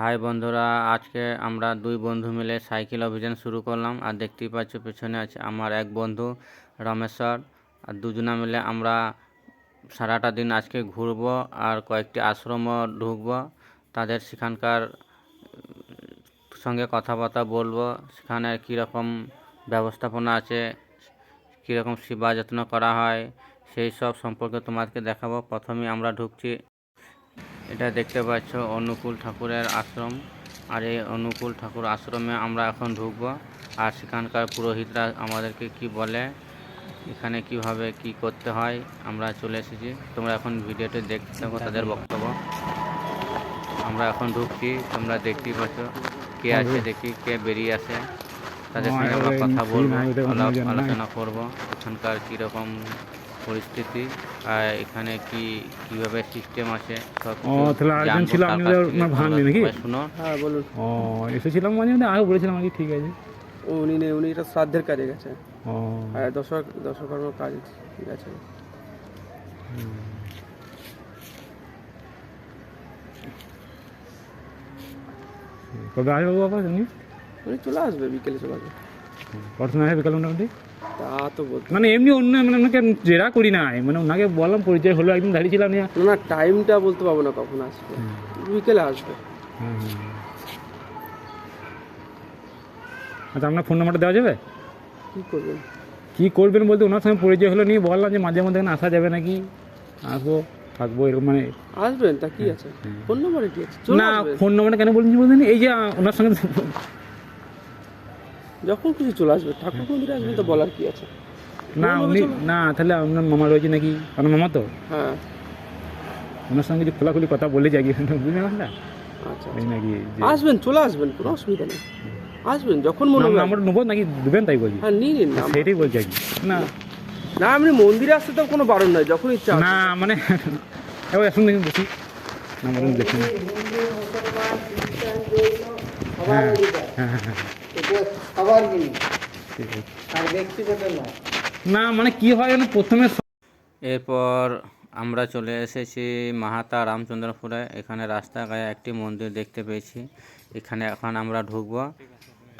High বন্ধুরা, আজকে আমরা দুই বন্ধু মিলে সাইকেল অভিযান শুরু করলাম। আর দেখতেই পাচ্ছ পেছনে আছে আমার এক বন্ধু রমেশ্বর। আর দুজনা মিলে আমরা সারাটা দিন আজকে ঘুরবো আর কয়েকটি আশ্রমও ঢুকবো। তাদের সেখানকার সঙ্গে কথাবার্তা বলব। সেখানে কীরকম ব্যবস্থাপনা আছে, কীরকম সেবা যত্ন করা হয়, সেই সব সম্পর্কে তোমাদেরকে দেখাবো। প্রথমেই আমরা ঢুকছি এটা দেখতে পাচ্ছ অনুকূল ঠাকুরের আশ্রম। আর এই অনুকূল ঠাকুর আশ্রমে আমরা এখন ঢুকবো। আর সেখানকার পুরোহিতরা আমাদেরকে কি বলে এখানে কীভাবে কি করতে হয় আমরা চলে এসেছি। তোমরা এখন ভিডিওতে দেখতে থাকো তাদের বক্তব্য। আমরা এখন ঢুকছি তোমরা দেখতেই পাচ্ছ কে আছে দেখি কে বেরিয়ে আসে তাদের সঙ্গে আমরা কথা বলব আলোচনা করব। এখানকার কীরকম পরিস্থিতি আর এখানে কি কীভাবে সিস্টেম আছে ও, তাহলে আরেকজন ছিল, আপনি ওনার ভাগ্নে নাকি? শুনো। হ্যাঁ বলুন। ও এসেছিলাম মাঝে মধ্যে আগে বলেছিলাম আর কি ঠিক আছে। ও উনি নেই উনি এটা শ্রাদ্ধের কাজে গেছে। ও। আর দশক দশকর্ম কাজ ঠিক আছে। কবে আসবে বাবা উনি উনি চলে আসবে বিকেলে চলে আসবে। কত সময় আসবে বিকাল মোটামুটি? তা তো বলতে মানে এমনি অন্য মানে ওনাকে জেরা করি নাই। মানে ওনাকে বললাম পরিচয় হলো একদিন দাঁড়িয়েছিলাম না না টাইমটা বলতে পারব না কখন আসবে। বিকেলে আসবে। আচ্ছা আপনার ফোন নাম্বারটা দেওয়া যাবে? কি করবেন? কী করবেন বলতে ওনার সঙ্গে পরিচয় হলো নিয়ে বললাম যে মাঝে মধ্যে আসা যাবে নাকি? আসব থাকব এরকম মানে আসবেন? তা কি আছে? ফোন নাম্বারে কি আছে? না ফোন নাম্বারটা কেন বলছেন বলতেন এই যে ওনার সঙ্গে যখন খুশি চলে আসবে ঠাকুর মন্দিরে আসবে তো বলার কি আছে? না উনি না তাহলে আপনার মামা রয়েছে নাকি? আপনার মামা তো? হ্যাঁ। ওনার সঙ্গে কিছু খোলাখুলি কথা বলে যাই বুঝলেন না? আচ্ছা এই নাকি আসবেন চলে আসবেন কোনো অসুবিধা নেই। আসবেন যখন মনে হবে। আমরা নেব নাকি? দেবেন তাই বলছি। হ্যাঁ নিয়ে নিন না সেইটাই বলছি আর কি। না। না আপনি মন্দিরে আসতে তো কোনো বারণ নয় যখন ইচ্ছা না মানে এবার এখন দেখুন দেখি। না মানে দেখুন হ্যাঁ হ্যাঁ হ্যাঁ হ্যাঁ। সবার জিনিস আর ব্যক্তিগত নয়। না মানে কি হয় মানে প্রথমে এরপর আমরা চলে এসেছি মাহাতা রামচন্দ্রপুরে। এখানে রাস্তা গায়ে একটি মন্দির দেখতে পেয়েছি। এখানে এখন আমরা ঢুকবো।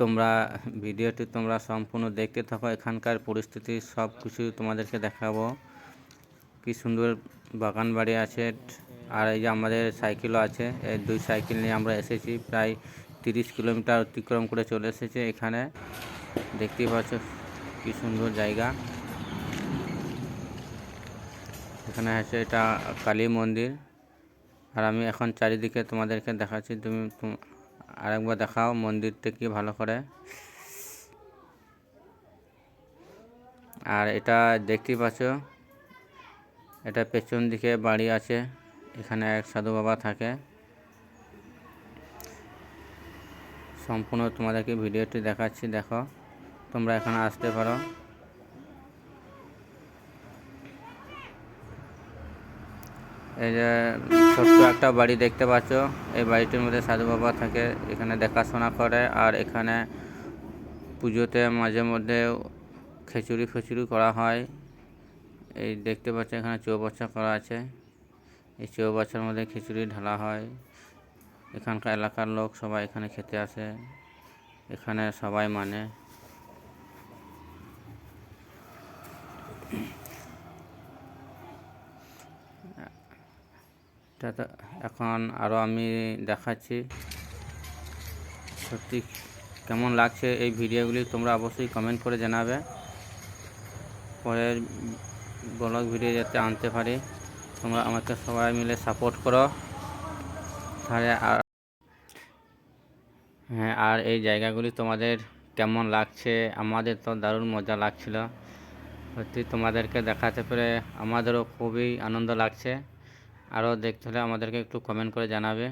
তোমরা ভিডিওটি তোমরা সম্পূর্ণ দেখতে থাকো। এখানকার পরিস্থিতি সব কিছু তোমাদেরকে দেখাবো। কি সুন্দর বাগান বাড়ি আছে। আর এই যে আমাদের সাইকেলও আছে। এই দুই সাইকেল নিয়ে আমরা এসেছি। প্রায় তিরিশ কিলোমিটার অতিক্রম করে চলে এসেছে এখানে। দেখতেই পাচ্ছ কি সুন্দর জায়গা। এখানে আছে এটা কালী মন্দির। আর আমি এখন চারিদিকে তোমাদেরকে দেখাচ্ছি, তুমি আরেকবার দেখাও মন্দিরটা কি ভালো করে। আর এটা দেখতেই পাচ্ছ, এটা পেছন দিকে বাড়ি আছে, এখানে এক সাধু বাবা থাকে। সম্পূর্ণ তোমাদেরকে ভিডিওটি দেখাচ্ছি, দেখো। তোমরা এখানে আসতে পারো। এই যে ছোট্ট একটা বাড়ি দেখতে পাচ্ছ। এই বাড়িটির মধ্যে সাধু বাবা থাকে, এখানে দেখাশোনা করে আর এখানে পুজোতে মাঝে মধ্যে খিচুড়ি ফিচুড়ি করা হয়। এই দেখতে পাচ্ছ এখানে চৌবাচ্চা করা আছে। এই চৌবাচ্চার মধ্যে খিচুড়ি ঢালা হয়। এখানকার এলাকার লোক সবাই এখানে খেতে আসে। এখানে সবাই মানে। এখন আরও আমি দেখাচ্ছি। সত্যি কেমন লাগছে এই ভিডিওগুলি তোমরা অবশ্যই কমেন্ট করে জানাবে। পরের ব্লগ ভিডিও যাতে আনতে পারি। তোমরা আমাকে সবাই মিলে সাপোর্ট করো। তাহলে আর হ্যাঁ আর এই জায়গাগুলি তোমাদের কেমন লাগছে? আমাদের তো দারুণ মজা লাগছিল। সত্যি তোমাদেরকে দেখাতে পেরে আমাদেরও খুবই আনন্দ লাগছে। আরও দেখতে হলে আমাদেরকে একটু কমেন্ট করে জানাবে।